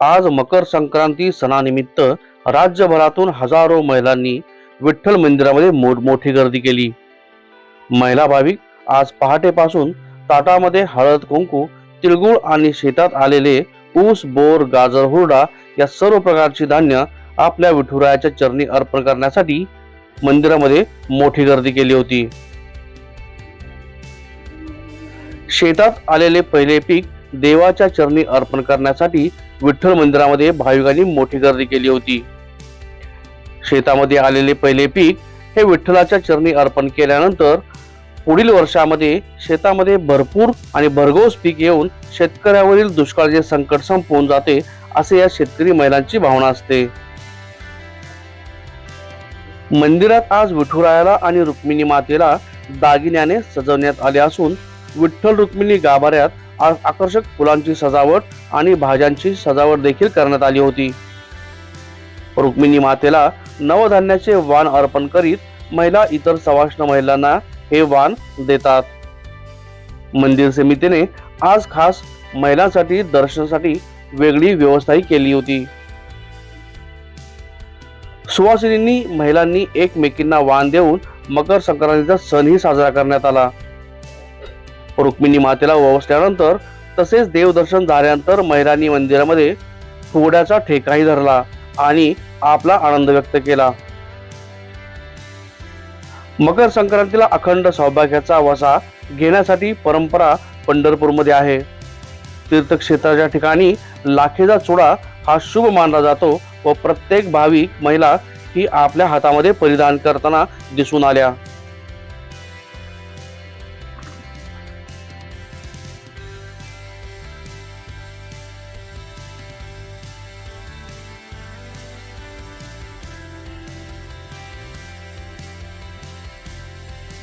आज मकर संक्रांती सणानिमित्त राज्यभरातून हजारो महिलांनी विठ्ठल मंदिरामध्ये मोठमोठी गर्दी केली. महिला भाविक आज पहाटेपासून ताटामध्ये हळद कुंकू तिळगुळ आणि शेतात आलेले ऊस बोर गाजर हुरडा या सर्व प्रकारची धान्य आपल्या विठुरायाच्या चरणी अर्पण करण्यासाठी मंदिरामध्ये मोठी गर्दी केली होती. शेतात आलेले पहिले पीक देवाच्या चरणी अर्पण करण्यासाठी विठ्ठल मंदिरामध्ये भाविकांनी मोठी गर्दी केली होती. शेतामध्ये आलेले पहिले पीक हे विठ्ठलाच्या चरणी अर्पण केल्यानंतर पुढील वर्षामध्ये शेतामध्ये भरपूर आणि भरघोस पीक येऊन शेतकऱ्यावरील दुष्काळाचे संकट संपवून जाते असे या शेतकरी महिलांची भावना असते. मंदिरात आज विठुरायाला आणि रुक्मिणी मातेला दागिन्याने सजवण्यात आले असून विठ्ठल रुक्मिणी गाभाऱ्यात आकर्षक फुलांची सजावट आणि भाज्यांची सजावट देखील करण्यात आली होती. रुक्मिणी मातेला नवधान्याचे वाण अर्पण करीत महिला इतर सवाष्ण महिलांना हे वाण देतात. मंदिर समितीने आज खास महिलांसाठी दर्शनासाठी वेगळी व्यवस्थाही केली होती. सुवासिनींनी महिलांनी एकमेकींना वाण देऊन मकर संक्रांतीचा सणही साजरा करण्यात आला. रुक्मिणी मातेला वसल्यानंतर तसेच देवदर्शन झाल्यानंतर महिलांनी मंदिरामध्ये थोड्याचा ठेकाही धरला आणि आपला आनंद व्यक्त केला. मकर संक्रांतीला अखंड सौभाग्याचा वसा घेण्यासाठी परंपरा पंढरपूरमध्ये आहे. तीर्थक्षेत्राच्या ठिकाणी लाखेचा चुडा हा शुभ मानला जातो व प्रत्येक भाविक महिला ही आपल्या हातामध्ये परिधान करताना दिसून आल्या.